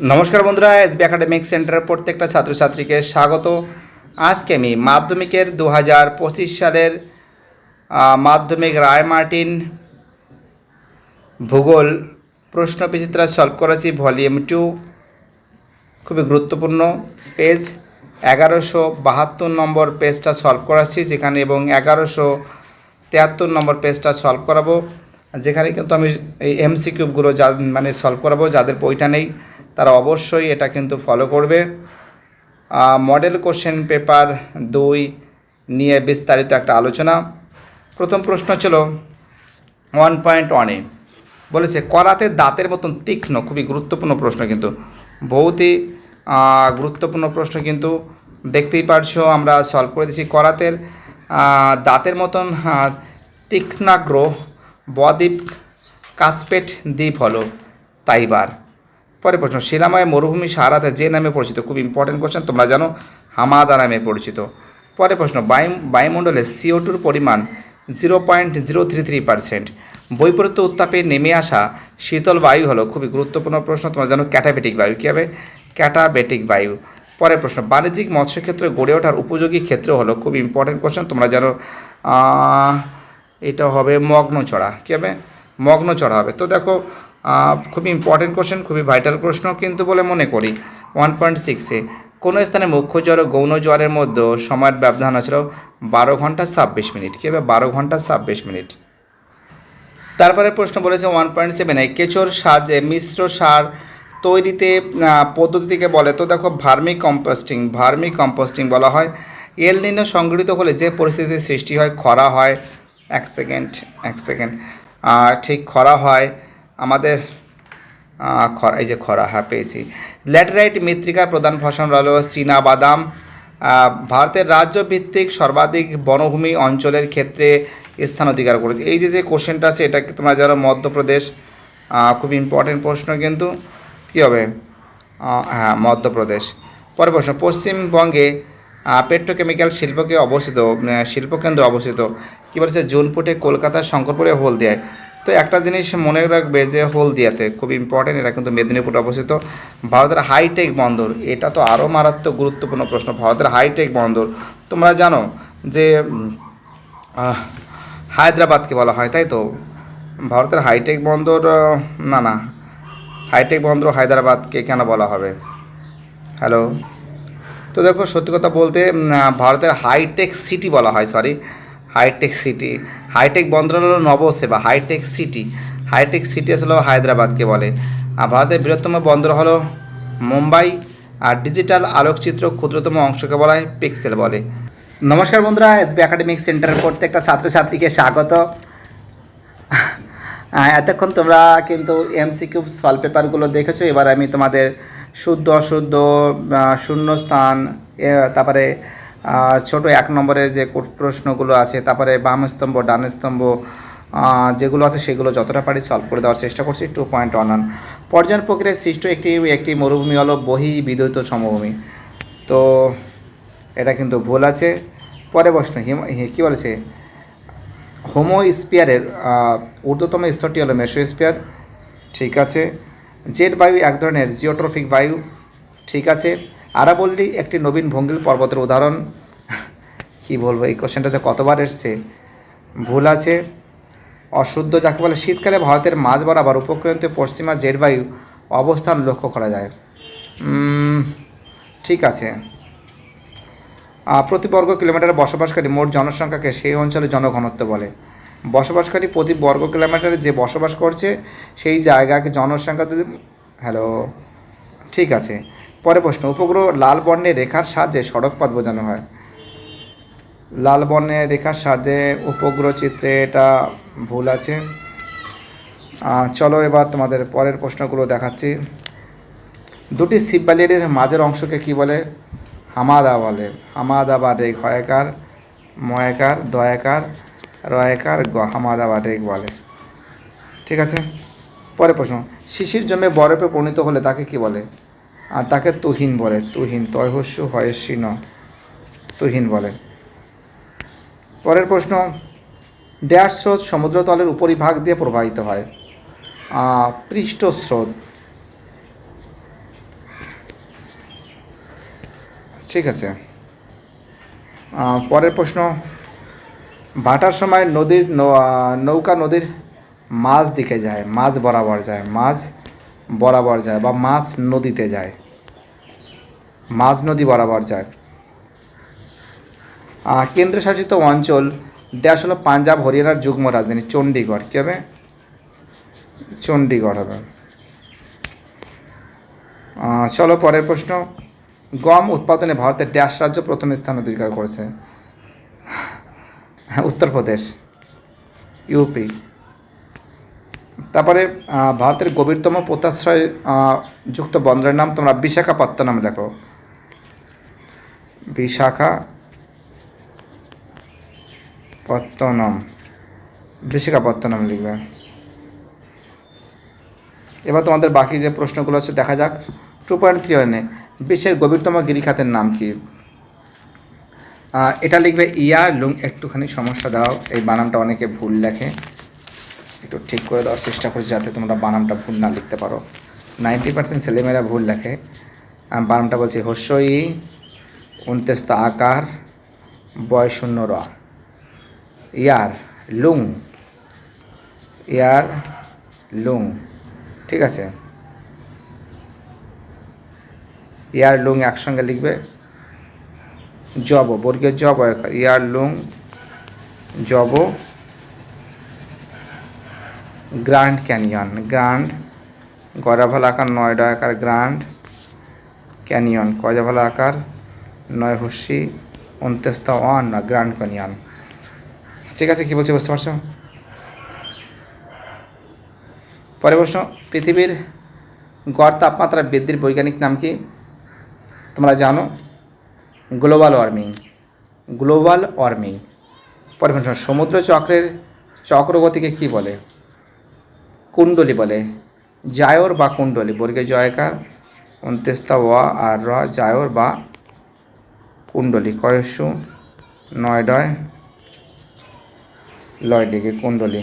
নমস্কার বন্ধুরা SB academic সেন্টারের প্রত্যেকটা ছাত্রছাত্রীকে স্বাগত। আজকে আমি মাধ্যমিকের দু হাজার পঁচিশ সালের মাধ্যমিক রায় মার্টিন ভূগোল প্রশ্ন বিচিত্রা সলভ করেছি ভলিউম টু খুবই গুরুত্বপূর্ণ পেজ এগারোশো বাহাত্তর নম্বর পেজটা সলভ করাচ্ছি, যেখানে এবং এগারোশো তেয়াত্তর নম্বর পেজটা সলভ করাবো। যেখানে কিন্তু আমি এই এমসি কিউবগুলো যা মানে সলভ করাবো যাদের বইটা নেই তারা অবশ্যই এটা কিন্তু ফলো করবে। মডেল কোশ্চেন পেপার দুই নিয়ে বিস্তারিত একটা আলোচনা। প্রথম প্রশ্ন ছিল ওয়ান পয়েন্ট ওয়ানে বলেছে করাতে দাঁতের মতন তীক্ষ্ণ খুবই গুরুত্বপূর্ণ প্রশ্ন কিন্তু। বহুতই গুরুত্বপূর্ণ প্রশ্ন কিন্তু দেখতেই পারছ আমরা সলভ করে দিচ্ছি করাতের দাঁতের মতন আহ, তীক্ষ্ণাগ্র বদ্বীপ, কাসপেট দ্বীপ হলো তাইবার। পরে প্রশ্ন, শিলাময় মরুভূমি সারাতে যে নামে পরিচিত? খুব ইম্পর্টেন্ট কোশ্চেন তোমরা জানো, হামাদা নামে পরিচিত। পরে প্রশ্ন, বায়ু, বায়ুমণ্ডলে সিও টুর পরিমাণ zero point zero three three percent বৈপরীত্য উত্তাপে নেমে আসা শীতল বায়ু হলো খুবই গুরুত্বপূর্ণ প্রশ্ন, তোমরা জানো, ক্যাটাবেটিক বায়ু। কী হবে? ক্যাটাবেটিক বায়ু। পরের প্রশ্ন, বাণিজ্যিক মৎস্যক্ষেত্রে গড়ে ওঠার উপযোগী ক্ষেত্র হলো খুব ইম্পর্টেন্ট কোশ্চেন তোমরা জানো এটা হবে মগ্নচড়া কী হবে? মগ্নচড়া হবে। তো দেখো খুবই ইম্পর্টেন্ট কোশ্চেন খুবই ভাইটাল প্রশ্ন কিন্তু বলে মনে করি। ওয়ান পয়েন্ট সিক্সে কোনো স্থানে মুখ্য জ্বর ও গৌণ জ্বরের মধ্যে সময়ের ব্যবধান আছে? বারো ঘণ্টা ছাব্বিশ মিনিট, কী হবে? বারো ঘণ্টা ছাব্বিশ মিনিট। তারপরে প্রশ্ন বলেছে ওয়ান পয়েন্ট সেভেনে কেঁচোর সাজে মিশ্র সার তৈরিতে পদ্ধতিকে বলে। তো দেখো, ভার্মি কম্পোস্টিং ভার্মি কম্পোস্টিং বলা হয়। এল নিনো সংগঠিত হলে যে পরিস্থিতির সৃষ্টি হয়, খরা হয় এক সেকেন্ড এক সেকেন্ড ঠিক খরা হয়, আমাদের খরা, এই যে খরা হ্যাঁ পেয়েছি। ল্যাটেরাইট মৃত্তিকার প্রধান ফসল হলো চীনা বাদাম। ভারতের রাজ্য ভিত্তিক সর্বাধিক বনভূমি অঞ্চলের ক্ষেত্রে স্থান অধিকার করেছে। এই যে যে কোশ্চেনটা আছে, এটা তোমরা জানো, মধ্যপ্রদেশ? খুব ইম্পর্টেন্ট প্রশ্ন কিন্তু। কী হবে? হ্যাঁ মধ্যপ্রদেশ। পরে প্রশ্ন, পশ্চিমবঙ্গে পেট্রোকেমিক্যাল শিল্পকে অবস্থিত শিল্পকেন্দ্র অবস্থিত। কী বলেছে? জুনপুটে কলকাতার শঙ্করপুরে হলদিয়ায়। তো একটা জিনিস মনে রাখবে যে হলদিয়াতে খুব ইম্পর্টেন্ট এটা কিন্তু মেদিনীপুরে অবস্থিত। ভারতের হাইটেক বন্দর, এটা তো আরও মারাত্মক গুরুত্বপূর্ণ প্রশ্ন। ভারতের হাইটেক বন্দর, তোমরা জানো যে হায়দ্রাবাদকে বলা হয়, তাই তো? ভারতের হাইটেক বন্দর না না। হাইটেক বন্দর হায়দ্রাবাদকে কেন বলা হবে? হ্যালো তো দেখো, সত্যি কথা বলতে ভারতের হাইটেক সিটি বলা হয় সরি হাইটেক সিটি হাইটেক বন্দর হলো Nava Sheva hitech city hitech city আসলে হায়দ্রাবাদকে বলে। আর ভারতের বৃহত্তম বন্দর হলো মুম্বাই। আর ডিজিটাল আলোকচিত্র ক্ষুদ্রতম অংশকে বলা হয় পিক্সেল বলে। নমস্কার বন্ধুরা এসবি একাডেমিক সেন্টারের প্রত্যেকটা ছাত্রছাত্রীকে স্বাগত। এতক্ষণ তোমরা কিন্তু এমসিকিউ সলভ পেপারগুলো দেখেছ। এবার আমি তোমাদের শুদ্ধ অশুদ্ধ শূন্যস্থান তারপরে ছোট এক নম্বরের যে প্রশ্নগুলো আছে, তারপরে বাম স্তম্ভ, ডান স্তম্ভ যেগুলো আছে সেগুলো যতটা পারি সলভ করে দেওয়ার চেষ্টা করছি টু পয়েন্ট ওয়ান ওয়ান পর্যায়ন প্রক্রিয়ায় সৃষ্ট একটি একটি মরুভূমি হলো বহি বিদ্যুৎ সমভূমি। তো এটা কিন্তু ভুল আছে। পরে প্রশ্ন কী বলেছে? হোমো স্পিয়ারের ঊর্ধ্বতম স্তরটি হলো মেসোস্পিয়ার ঠিক আছে। জেট বায়ু এক ধরনের জিওট্রফিক বায়ু। ঠিক আছে। আরাবল্লী একটি নবীন ভঙ্গিল পর্বতের উদাহরণ। কি বলব, এই কোশ্চেনটাতে কতবার এসছে? ভুল আছে। অশুদ্ধ যাকে বলে, শীতকালে ভারতের মাঝ বরাবর উপক্রান্তীয় পশ্চিমা জেট বায়ু অবস্থান লক্ষ্য করা যায়। ঠিক আছে। প্রতি বর্গ কিলোমিটারে বসবাসকারী মোট জনসংখ্যাকে সেই অঞ্চলে জনঘনত্ব বলে। বসবাসকারী প্রতি বর্গ কিলোমিটারে যে বসবাস করছে, সেই জায়গাকে জনসংখ্যা হ্যালো ঠিক আছে। পরে প্রশ্ন, উপগ্রহ লাল বর্ণের রেখার সাহায্যে সড়কপথ বোঝানো হয়। লাল বর্ণের রেখার সাহায্যে উপগ্রহ চিত্রে এটা ভুল আছে। চলো এবার তোমাদের পরের প্রশ্নগুলো দেখাচ্ছি। দুটি শিববালির মাঝের অংশকে কি বলে? হামাদা বলে। হামাদা বা রেগ হয়কার, ময়কার, দয়াকার, রয়কার, গ, হামাদা বা রেগ বলে। ঠিক আছে? পরে প্রশ্ন, শিশির জমে বরফে পরিণত হলে তাকে কি বলে? আর তাকে তুহিন বলে, তুহিন তয়হস্য হয়স্যি ন তুহিন বলে। পরের প্রশ্ন, ড্যাশ স্রোত সমুদ্রতলের উপরিভাগ দিয়ে প্রবাহিত হয়। পৃষ্ঠ স্রোত ঠিক আছে। পরের প্রশ্ন, ভাটার সময় নদীর নৌকা নদীর মাঝ দিকে যায়, মাঝ বরাবর যায় মাছ বরাবর যায় বা মাছ নদীতে যায়। মাঝ নদী বরাবর যায়। কেন্দ্রশাসিত অঞ্চল ড্যাশ হলো পাঞ্জাব, হরিয়ানার যুগ্ম রাজধানী চণ্ডীগড়। কী হবে? চণ্ডীগড় হবে। চলো পরের প্রশ্ন। গম উৎপাদনে ভারতের ড্যাশ রাজ্য প্রথম স্থান অধিকার করেছে। উত্তরপ্রদেশ, ইউপি। তারপরে ভারতের গভীরতম পোতাশ্রয় যুক্ত বন্দরের নাম তোমরা বিশাখাপত্তনম লেখো। বিশাখা পত্তনম। বিশাখাপত্তনম লিখবে। এবার তোমাদের বাকি যে প্রশ্নগুলো আছে, দেখা যাক। টু পয়েন্ট থ্রি ওয়ানে বিশ্বের গভীরতম গিরিখাতের নাম কি? এটা লিখবে ইয়া লুং, একটুখানি সমস্যা দাও। এই বানানটা অনেকে ভুল লেখে। একটু ঠিক করে দেওয়ার চেষ্টা করছি যাতে তোমরা বানানটা ভুল না লিখতে পারো। নাইনটি পার্সেন্ট ছেলেমেয়েরা ভুল লেখে। আমি বানানটা বলছি হস্যই উনতেস্তা আকার, বয় শূন্য র। ইয়ার, লুং। ইয়ার, লুং। ঠিক আছে? ইয়ার, লুং একসঙ্গে লিখবে। জব, বর্গীয় জব ইয়ার, লুং, জব। Grand Canyon. গ্র্যান্ড গড়াভালা আকার নয় ডয় আকার, গ্র্যান্ড ক্যানিয়ন। কজাভালা আকার? নয় হস্যি উনতেস্তা ওয়ান না গ্র্যান্ড কনিয়ান। ঠিক আছে, কী বলছি বুঝতে পারছ? পরে প্রশ্ন, পৃথিবীর গড় তাপমাত্রা বৃদ্ধির বৈজ্ঞানিক নাম কি? তোমরা জানো, গ্লোবাল ওয়ার্মিং গ্লোবাল ওয়ার্মিং। পরে প্রশ্ন, সমুদ্র চক্রের চক্রগতিকে কি বলে? কুণ্ডলী বলে। জায়র বা কুণ্ডলী বর্গে জয়কার উনতেস্তা ওয়া আর র, জায়র বা কুণ্ডলী কয়সু? নয় ডয় লয় ডিগ্রি কুণ্ডলী।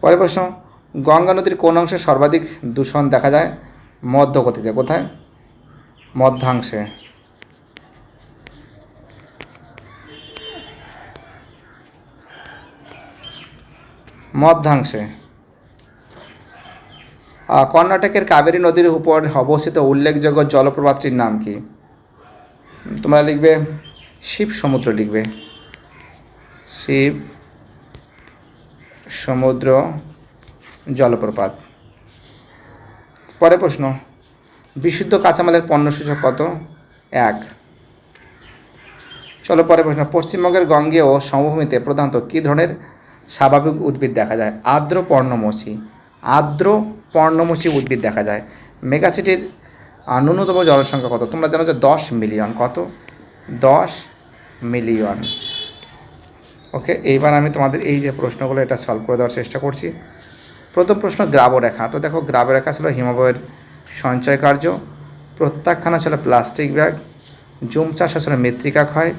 পরের প্রশ্ন, গঙ্গা নদীর কোন অংশে সর্বাধিক দূষণ দেখা যায়? মধ্যগতিতে, কোথায়? মধ্যাংশে। মধ্যাংশে। কর্ণাটকের কাবেরী নদীর উপর অবস্থিত উল্লেখযোগ্য জলপ্রপাতটির নাম কি? তোমরা লিখবে শিব সমুদ্র লিখবে। শিব সমুদ্র জলপ্রপাত। পরে প্রশ্ন, বিশুদ্ধ কাঁচামালের পণ্য সূচক কত? এক। চলো পরে প্রশ্ন, পশ্চিমবঙ্গের গঙ্গে ও সমভূমিতে প্রধানত কী ধরনের স্বাভাবিক উদ্ভিদ দেখা যায়? আর্দ্র পর্ণমোচী। আর্দ্র পর্ণমোচী উদ্ভিদ দেখা যায়। মেগাসিটির ন্যূনতম জনসংখ্যা কত? তোমরা জানো যে দশ মিলিয়ন। কত? দশ মিলিয়ন। ওকে, এইবার আমি তোমাদের এই যে প্রশ্নগুলো এটা সলভ করে দেওয়ার চেষ্টা করছি। প্রথম প্রশ্ন, গ্রাবরেখা। তো দেখো, গ্রাবরেখা ছিল হিমবাহের সঞ্চয় কার্য। প্রত্যাখ্যানা ছিল প্লাস্টিক ব্যাগ। জুম চাষ আসলে মৃত্তিকা ক্ষয়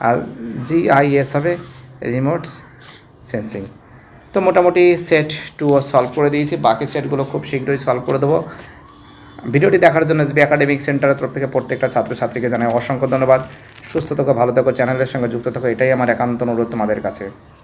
আর জিআইএস হবে রিমোটস সেন্সিং। তো মোটামুটি সেট টুও সলভ করে দিয়েছি। বাকি সেটগুলো খুব শীঘ্রই সলভ করে দেবো। ভিডিওটি দেখার জন্য এসবি একাডেমিক সেন্টারের তরফ থেকে প্রত্যেকটা ছাত্রছাত্রীকে জানাই অসংখ্য ধন্যবাদ। সুস্থ থাকো, ভালো থাকো চ্যানেলের সঙ্গে যুক্ত থাকো, এটাই আমার একান্ত অনুরোধ তোমাদের কাছে।